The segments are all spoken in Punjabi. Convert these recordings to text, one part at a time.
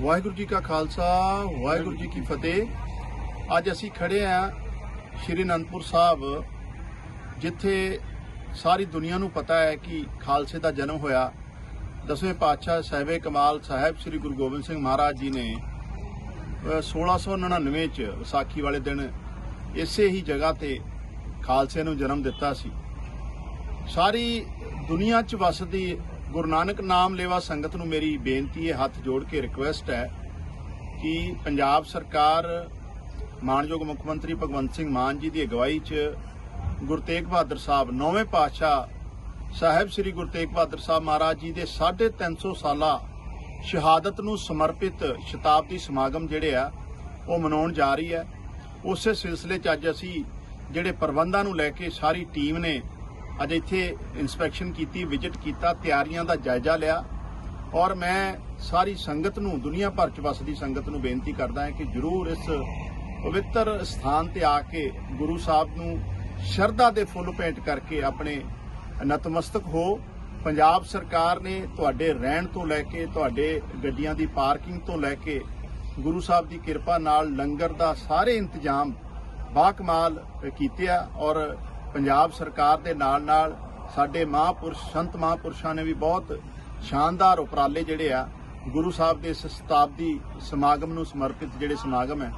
ਵਾਹਿਗੁਰੂ ਜੀ ਕਾ ਖਾਲਸਾ, ਵਾਹਿਗੁਰੂ ਜੀ ਕੀ ਫਤਿਹ। ਅੱਜ ਅਸੀਂ ਖੜੇ ਆ ਸ਼੍ਰੀ ਅਨੰਦਪੁਰ ਸਾਹਿਬ, ਜਿੱਥੇ ਸਾਰੀ ਦੁਨੀਆ ਨੂੰ ਪਤਾ ਹੈ ਕਿ ਖਾਲਸੇ ਦਾ ਜਨਮ ਹੋਇਆ। ਦਸਵੇਂ ਪਾਤਸ਼ਾਹ ਸਾਹਿਬੇ ਕਮਾਲ ਸਾਹਿਬ ਸ੍ਰੀ ਗੁਰੂ ਗੋਬਿੰਦ ਸਿੰਘ ਮਹਾਰਾਜ ਜੀ ਨੇ, ਅਹ 1699 ਚ ਵਿਸਾਖੀ ਵਾਲੇ ਦਿਨ ਇਸੇ ਹੀ ਜਗ੍ਹਾ ਤੇ ਖਾਲਸੇ ਨੂੰ ਜਨਮ ਦਿੱਤਾ ਸੀ। ਸਾਰੀ ਦੁਨੀਆ 'ਚ ਵਸਦੀ ਗੁਰੂ ਨਾਨਕ ਨਾਮ ਲੇਵਾ ਸੰਗਤ ਨੂੰ ਮੇਰੀ ਬੇਨਤੀ ਹੈ, ਹੱਥ ਜੋੜ ਕੇ ਰਿਕੁਐਸਟ ਹੈ ਕਿ ਪੰਜਾਬ ਸਰਕਾਰ, ਮਾਨਯੋਗ ਮੁੱਖ ਮੰਤਰੀ ਭਗਵੰਤ ਸਿੰਘ ਮਾਨ ਜੀ ਦੀ ਅਗਵਾਈ 'ਚ ਗੁਰੂ ਤੇਗ ਬਹਾਦਰ ਸਾਹਿਬ ਨੌਵੇਂ ਪਾਤਸ਼ਾਹ ਸਾਹਿਬ ਸ੍ਰੀ ਗੁਰੂ ਤੇਗ ਬਹਾਦਰ ਸਾਹਿਬ ਮਹਾਰਾਜ ਜੀ ਦੇ 350 ਸਾਲਾ ਸ਼ਹਾਦਤ ਨੂੰ ਸਮਰਪਿਤ ਸ਼ਤਾਬਦੀ ਸਮਾਗਮ ਜਿਹੜੇ ਆ, ਉਹ ਮਨਾਉਣ ਜਾ ਰਹੀ ਹੈ। ਉਸੇ ਸਿਲਸਿਲੇ 'ਚ ਅੱਜ ਅਸੀਂ ਜਿਹੜੇ ਪ੍ਰਬੰਧਾਂ ਨੂੰ ਲੈ ਕੇ ਸਾਰੀ ਟੀਮ ਨੇ ਅੱਜ ਇੱਥੇ ਇਨਸਪੈਕਸ਼ਨ ਕੀਤੀ ਵਿਜ਼ਿਟ ਕੀਤਾ, ਤਿਆਰੀਆਂ ਦਾ ਜਾਇਜ਼ਾ ਲਿਆ। ਔਰ ਮੈਂ ਸਾਰੀ ਸੰਗਤ ਨੂੰ, ਦੁਨੀਆ ਭਰ ਚ ਵਸਦੀ ਸੰਗਤ ਨੂੰ ਬੇਨਤੀ ਕਰਦਾ ਹਾਂ ਕਿ ਜਰੂਰ ਇਸ ਪਵਿੱਤਰ ਸਥਾਨ ਤੇ ਆ ਕੇ ਗੁਰੂ ਸਾਹਿਬ ਨੂੰ ਸ਼ਰਧਾ ਦੇ ਫੁੱਲ ਭੇਂਟ ਕਰਕੇ ਆਪਣੇ ਨਤਮਸਤਕ ਹੋ। ਪੰਜਾਬ ਸਰਕਾਰ ਨੇ ਤੁਹਾਡੇ ਰਹਿਣ ਤੋਂ ਲੈ ਕੇ, ਤੁਹਾਡੇ ਗੱਡੀਆਂ ਦੀ ਪਾਰਕਿੰਗ ਤੋਂ ਲੈ ਕੇ ਗੁਰੂ ਸਾਹਿਬ ਦੀ ਕਿਰਪਾ ਨਾਲ ਲੰਗਰ ਦਾ ਸਾਰੇ ਇੰਤਜ਼ਾਮ ਬਾਕਮਾਲ ਕੀਤੇ ਆ। ਔਰ ਪੰਜਾਬ ਸਰਕਾਰ ਦੇ ਨਾਲ ਨਾਲ ਸਾਡੇ ਮਹਾਂਪੁਰਸ਼, ਸੰਤ ਮਹਾਂਪੁਰਸ਼ਾਂ ਨੇ ਵੀ ਬਹੁਤ ਸ਼ਾਨਦਾਰ ਉਪਰਾਲੇ ਜਿਹੜੇ ਆ, ਗੁਰੂ ਸਾਹਿਬ ਦੇ ਇਸ ਸ਼ਤਾਬਦੀ ਸਮਾਗਮ ਨੂੰ ਸਮਰਪਿਤ ਜਿਹੜੇ ਸਮਾਗਮ ਹੈ,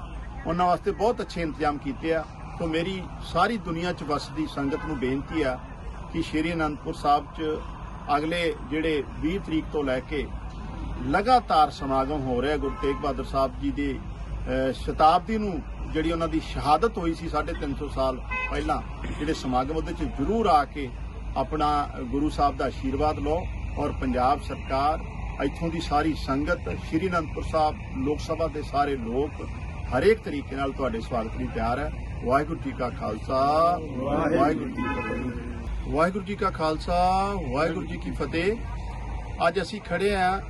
ਉਹਨਾਂ ਵਾਸਤੇ ਬਹੁਤ ਅੱਛੇ ਇੰਤਜ਼ਾਮ ਕੀਤੇ ਆ। ਤੋਂ ਮੇਰੀ ਸਾਰੀ ਦੁਨੀਆ 'ਚ ਵਸਦੀ ਸੰਗਤ ਨੂੰ ਬੇਨਤੀ ਆ ਕਿ ਸ਼੍ਰੀ ਅਨੰਦਪੁਰ ਸਾਹਿਬ 'ਚ ਅਗਲੇ ਜਿਹੜੇ 20 ਤਰੀਕ ਤੋਂ ਲੈ ਕੇ ਲਗਾਤਾਰ ਸਮਾਗਮ ਹੋ ਰਿਹਾ, ਗੁਰੂ ਤੇਗ ਬਹਾਦਰ ਸਾਹਿਬ ਜੀ ਦੇ ਸ਼ਤਾਬਦੀ ਨੂੰ ਜਿਹੜੀ ਉਹਨਾਂ ਦੀ ਸ਼ਹਾਦਤ ਹੋਈ ਸੀ 350 ਸਾਲ ਪਹਿਲਾਂ, ਜਿਹੜੇ ਸਮਾਗਮ ਉਹਦੇ 'ਚ ਜ਼ਰੂਰ ਆ ਕੇ ਆਪਣਾ ਗੁਰੂ ਸਾਹਿਬ ਦਾ ਆਸ਼ੀਰਵਾਦ ਲਓ ਔਰ ਪੰਜਾਬ ਸਰਕਾਰ, ਇੱਥੋਂ ਦੀ ਸਾਰੀ ਸੰਗਤ, ਸ਼੍ਰੀ ਅਨੰਦਪੁਰ ਸਾਹਿਬ ਲੋਕ ਸਭਾ ਦੇ ਸਾਰੇ ਲੋਕ ਹਰੇਕ ਤਰੀਕੇ ਨਾਲ ਤੁਹਾਡੇ ਸਵਾਗਤ ਲਈ ਤਿਆਰ ਹੈ। ਵਾਹਿਗੁਰੂ ਜੀ ਕਾ ਖਾਲਸਾ, ਵਾਹਿਗੁਰੂ ਜੀ ਕੀ ਫਤਿਹ। ਵਾਹਿਗੁਰੂ ਜੀ ਕਾ ਖਾਲਸਾ, ਵਾਹਿਗੁਰੂ ਜੀ ਕੀ ਫਤਿਹ। ਅੱਜ ਅਸੀਂ ਖੜੇ ਆ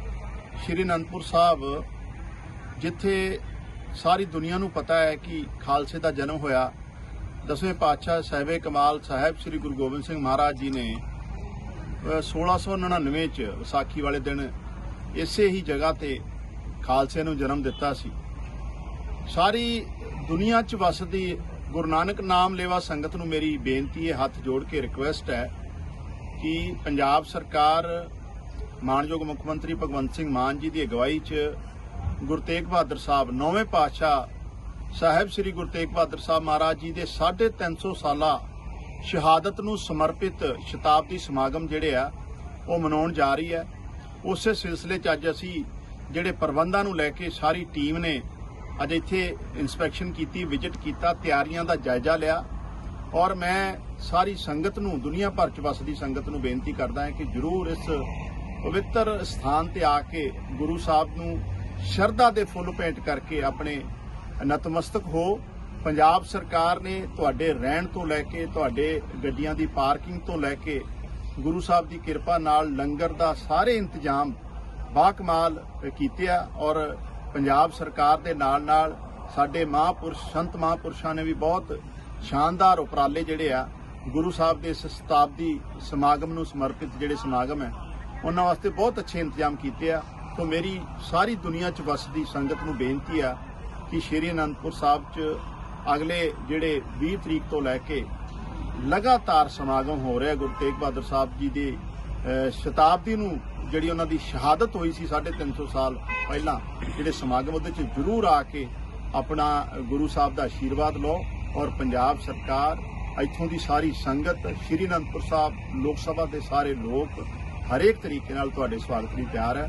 ਸ਼੍ਰੀ ਅਨੰਦਪੁਰ ਸਾਹਿਬ, ਜਿੱਥੇ ਸਾਰੀ ਦੁਨੀਆ ਨੂੰ ਪਤਾ ਹੈ ਕਿ ਖਾਲਸੇ ਦਾ ਜਨਮ ਹੋਇਆ। ਦਸਵੇਂ ਪਾਤਸ਼ਾਹ ਸਾਹਿਬੇ ਕਮਾਲ ਸਾਹਿਬ ਸ੍ਰੀ ਗੁਰੂ ਗੋਬਿੰਦ ਸਿੰਘ ਮਹਾਰਾਜ ਜੀ ਨੇ, ਅਹ 1699 ਚ ਵਿਸਾਖੀ ਵਾਲੇ ਦਿਨ ਇਸੇ ਹੀ ਜਗ੍ਹਾ ਤੇ ਖਾਲਸੇ ਨੂੰ ਜਨਮ ਦਿੱਤਾ ਸੀ। ਸਾਰੀ ਦੁਨੀਆ 'ਚ ਵਸਦੀ ਗੁਰੂ ਨਾਨਕ ਨਾਮ ਲੇਵਾ ਸੰਗਤ ਨੂੰ ਮੇਰੀ ਬੇਨਤੀ ਹੈ, ਹੱਥ ਜੋੜ ਕੇ ਰਿਕੁਐਸਟ ਹੈ ਕਿ ਪੰਜਾਬ ਸਰਕਾਰ, ਮਾਨਯੋਗ ਮੁੱਖ ਮੰਤਰੀ ਭਗਵੰਤ ਸਿੰਘ ਮਾਨ ਜੀ ਦੀ ਅਗਵਾਈ 'ਚ ਗੁਰੂ ਤੇਗ ਬਹਾਦਰ ਸਾਹਿਬ, ਨੌਵੇਂ ਪਾਤਸ਼ਾਹ ਸਾਹਿਬ ਸ੍ਰੀ ਗੁਰੂ ਤੇਗ ਬਹਾਦਰ ਸਾਹਿਬ ਮਹਾਰਾਜ ਜੀ ਦੇ 350 ਸਾਲਾ ਸ਼ਹਾਦਤ ਨੂੰ ਸਮਰਪਿਤ ਸ਼ਤਾਬਦੀ ਸਮਾਗਮ ਜਿਹੜੇ ਆ, ਉਹ ਮਨਾਉਣ ਜਾ ਰਹੀ ਹੈ। ਉਸੇ ਸਿਲਸਿਲੇ 'ਚ ਅੱਜ ਅਸੀਂ ਜਿਹੜੇ ਪ੍ਰਬੰਧਾਂ ਨੂੰ ਲੈ ਕੇ ਸਾਰੀ ਟੀਮ ਨੇ ਅੱਜ ਇੱਥੇ ਇਨਸਪੈਕਸ਼ਨ ਕੀਤੀ, ਵਿਜ਼ਿਟ ਕੀਤਾ, ਤਿਆਰੀਆਂ ਦਾ ਜਾਇਜ਼ਾ ਲਿਆ ਔਰ ਮੈਂ ਸਾਰੀ ਸੰਗਤ ਨੂੰ, ਦੁਨੀਆ ਭਰ ਚ ਵਸਦੀ ਸੰਗਤ ਨੂੰ ਬੇਨਤੀ ਕਰਦਾ ਹਾਂ ਕਿ ਜਰੂਰ ਇਸ ਪਵਿੱਤਰ ਸਥਾਨ ਤੇ ਆ ਕੇ ਗੁਰੂ ਸਾਹਿਬ ਨੂੰ ਸ਼ਰਧਾ ਦੇ ਫੁੱਲ ਭੇਂਟ ਕਰਕੇ ਆਪਣੇ ਨਤਮਸਤਕ ਹੋ। ਪੰਜਾਬ ਸਰਕਾਰ ਨੇ ਤੁਹਾਡੇ ਰਹਿਣ ਤੋਂ ਲੈ ਕੇ, ਤੁਹਾਡੇ ਗੱਡੀਆਂ ਦੀ ਪਾਰਕਿੰਗ ਤੋਂ ਲੈ ਕੇ ਗੁਰੂ ਸਾਹਿਬ ਦੀ ਕਿਰਪਾ ਨਾਲ ਲੰਗਰ ਦਾ ਸਾਰੇ ਇੰਤਜ਼ਾਮ ਬਾਕਮਾਲ ਕੀਤੇ ਆ ਔਰ ਪੰਜਾਬ ਸਰਕਾਰ ਦੇ ਨਾਲ ਨਾਲ ਸਾਡੇ ਮਹਾਂਪੁਰਸ਼, ਸੰਤ ਮਹਾਂਪੁਰਸ਼ਾਂ ਨੇ ਵੀ ਬਹੁਤ ਸ਼ਾਨਦਾਰ ਉਪਰਾਲੇ ਜਿਹੜੇ ਆ, ਗੁਰੂ ਸਾਹਿਬ ਦੇ ਇਸ ਸ਼ਤਾਬਦੀ ਸਮਾਗਮ ਨੂੰ ਸਮਰਪਿਤ ਜਿਹੜੇ ਸਮਾਗਮ ਹੈ, ਉਹਨਾਂ ਵਾਸਤੇ ਬਹੁਤ ਅੱਛੇ ਇੰਤਜ਼ਾਮ ਕੀਤੇ ਆ। ਤੋਂ ਮੇਰੀ ਸਾਰੀ ਦੁਨੀਆ 'ਚ ਵਸਦੀ ਸੰਗਤ ਨੂੰ ਬੇਨਤੀ ਆ ਕਿ ਸ਼੍ਰੀ ਅਨੰਦਪੁਰ ਸਾਹਿਬ 'ਚ ਅਗਲੇ ਜਿਹੜੇ 20 ਤਰੀਕ ਤੋਂ ਲੈ ਕੇ ਲਗਾਤਾਰ ਸਮਾਗਮ ਹੋ ਰਿਹਾ ਗੁਰੂ ਤੇਗ ਬਹਾਦਰ ਸਾਹਿਬ ਜੀ ਦੇ ਸ਼ਤਾਬਦੀ ਨੂੰ, ਜਿਹੜੀ ਉਹਨਾਂ ਦੀ ਸ਼ਹਾਦਤ ਹੋਈ ਸੀ 350 ਸਾਲ ਪਹਿਲਾਂ, ਜਿਹੜੇ ਸਮਾਗਮ ਉਹਦੇ 'ਚ ਜ਼ਰੂਰ ਆ ਕੇ ਆਪਣਾ ਗੁਰੂ ਸਾਹਿਬ ਦਾ ਆਸ਼ੀਰਵਾਦ ਲਓ ਔਰ ਪੰਜਾਬ ਸਰਕਾਰ, ਇੱਥੋਂ ਦੀ ਸਾਰੀ ਸੰਗਤ, ਸ਼੍ਰੀ ਅਨੰਦਪੁਰ ਸਾਹਿਬ ਲੋਕ ਸਭਾ ਦੇ ਸਾਰੇ ਲੋਕ ਹਰੇਕ ਤਰੀਕੇ ਨਾਲ ਤੁਹਾਡੇ ਸਵਾਗਤ ਲਈ ਤਿਆਰ ਹੈ।